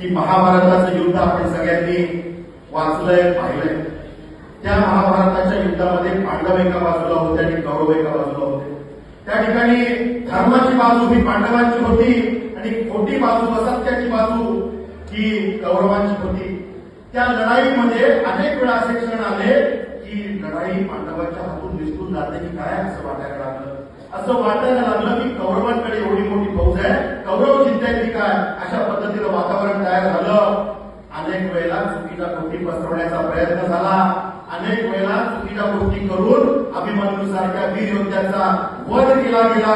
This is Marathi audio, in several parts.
की महाभारताचं युद्ध आपण सगळ्यांनी वाचलंय पाहिलंय. त्या महाभारताच्या युद्धामध्ये पांडव एका बाजूला होते आणि कौरव एका बाजूला होते. त्या ठिकाणी धर्माची बाजू ही पांडवांची होती आणि खोटी बाजू असत्याची बाजू ही कौरवांची होती. त्या लढाईमध्ये अनेक वेळा असे क्षण आले की लढाई पांडवांच्या हातून निसटून जाते की काय असं वाटायला लागलं? असं वाटायला लागलं की कौरव एवढी मोठी फौज आहे कौरव जिंकताय की काय अशा पद्धतीनं वातावरण तयार झालं. अनेक वेळेला चुकीच्या गोष्टी पसरवण्याचा प्रयत्न झाला. अनेक वेळेला चुकीच्या गोष्टी करून अभिमन्यू सारख्या वीर योद्ध्याचा वध केला गेला.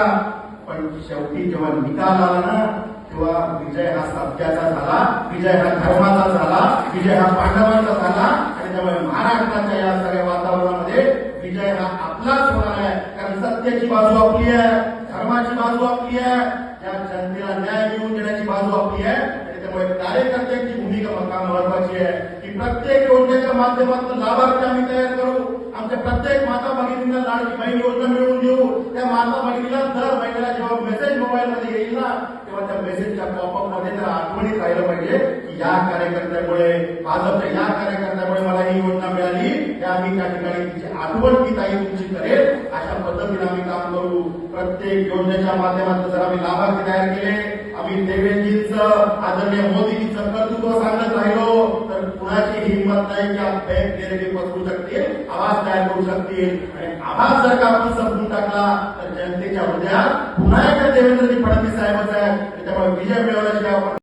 पण शेवटी जेव्हा निकाल आला ना तेव्हा विजय हा सत्याचा झाला विजय हा धर्माचा झाला विजय हा पांडवांचा झाला. आणि त्यामुळे महाराष्ट्राच्या या सगळ्या वातावरणामध्ये विजय हा आपलाच होणार आहे. कारण सत्याची बाजू आपली आहे धर्माची बाजू आपली आहे. या जनतेला न्याय मिळवून देण्याची बाजू आपली आहे. त्यामुळे कार्यकर्त्यांची भूमिका मका महत्वाची आहे. की प्रत्येक योजनेच्या माध्यमातून लाभार्थी आम्ही तयार करू. आमच्या प्रत्येक माता भगिनींना लाडकी बहीण योजना मिळवून देऊ. त्या माता भगिनीला दर महिन्याला जेव्हा मेसेज मोबाईल मध्ये येईल ना तेव्हा त्या मेसेजच्या पॉपअपमध्ये आठवणीत राहिलं पाहिजे की या कार्यकर्त्यामुळे भाजपच्या या कार्यकर्त्यामुळे मला ही योजना मिळाली. त्या आम्ही त्या ठिकाणी तिची आठवण ती ताई तुमची करेल. अशा पद्धतीने आम्ही प्रत्येक योजनेच्या माध्यमातून जर आम्ही लाभार्थी तयार केले. आम्ही देवेंद्रजींचं आदरणीय मोदीजींचं कर्तृत्व सांगत राहिलो. तर कुणाची हिंमत नाही की बँक गेलेली पसरू शकतील आवाज तयार करू शकतील. आणि आवाज जर का आपण संपून टाकला तर जनतेच्या हृदयात पुन्हा एकदा देवेंद्रजी फडणवीस साहेबच आहे त्याच्यामुळे विजय मिळवण्याची आपण